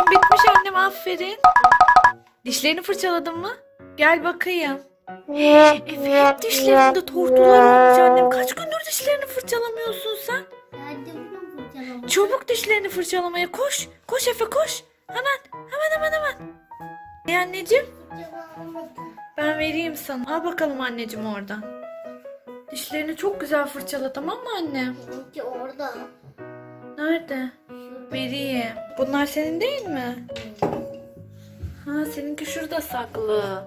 Gördüm bitmiş annem aferin. Dişlerini fırçaladın mı? Gel bakayım. Evet dişlerinde tortular olmuş annem. Kaç gündür dişlerini fırçalamıyorsun sen? Çabuk dişlerini fırçalamaya koş. Koş Efe koş. Hemen hemen hemen hemen. E anneciğim ben vereyim sana. Al bakalım anneciğim oradan. Dişlerini çok güzel fırçala tamam mı anne? Benimki orada. Nerede? Vereyim. Bunlar senin değil mi? Ha seninki şurada saklı.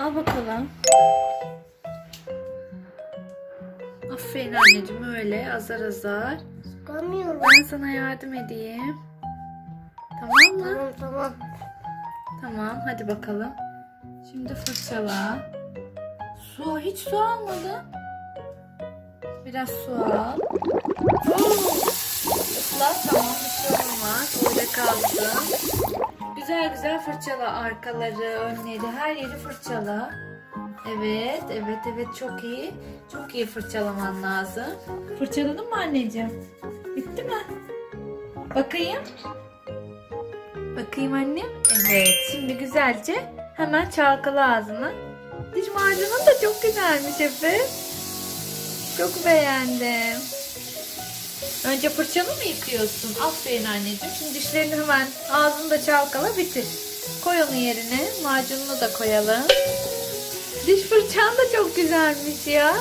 Al bakalım. Aferin anneciğim öyle azar azar. Sıkamıyorum. Ben sana yardım edeyim. Tamam mı? Tamam tamam. Tamam hadi bakalım. Şimdi fırçala. Su hiç su almadın. Biraz su al. Oo, Islat tamam bir şey olmaz. Öyle kalsın. Güzel güzel fırçala arkaları, önleri, her yeri fırçala. Evet, evet, evet çok iyi. Çok iyi fırçalaman lazım. Fırçaladın mı anneciğim? Bitti mi? Bakayım. Bakayım annem. Evet, şimdi güzelce hemen çalkala ağzını. Diş macunun da çok güzelmiş Efe. Çok beğendim. Önce fırçanı mı yıkıyorsun? Aferin anneciğim. Şimdi dişlerini hemen ağzını da çalkala bitir. Koy onu yerine. Macununu da koyalım. Diş fırçan da çok güzelmiş ya.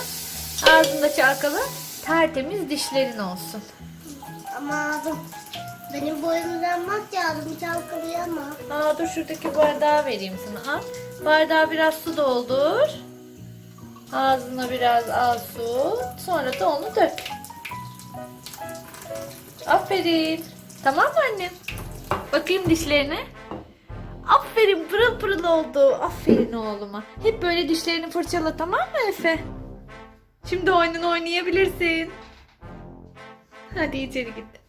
Ağzını da çalkala. Tertemiz dişlerin olsun. Ama ağzım. Benim boyumdan bak ya ağzımı çalkalayamam. Aa dur şuradaki bardağı vereyim sana. Al. Bardağa biraz su doldur. Ağzına biraz al su. Sonra da onu dök. Aferin. Tamam mı annem? Bakayım dişlerine. Aferin pırıl pırıl oldu. Aferin oğluma. Hep böyle dişlerini fırçala tamam mı Efe? Şimdi oyununu oynayabilirsin. Hadi içeri git.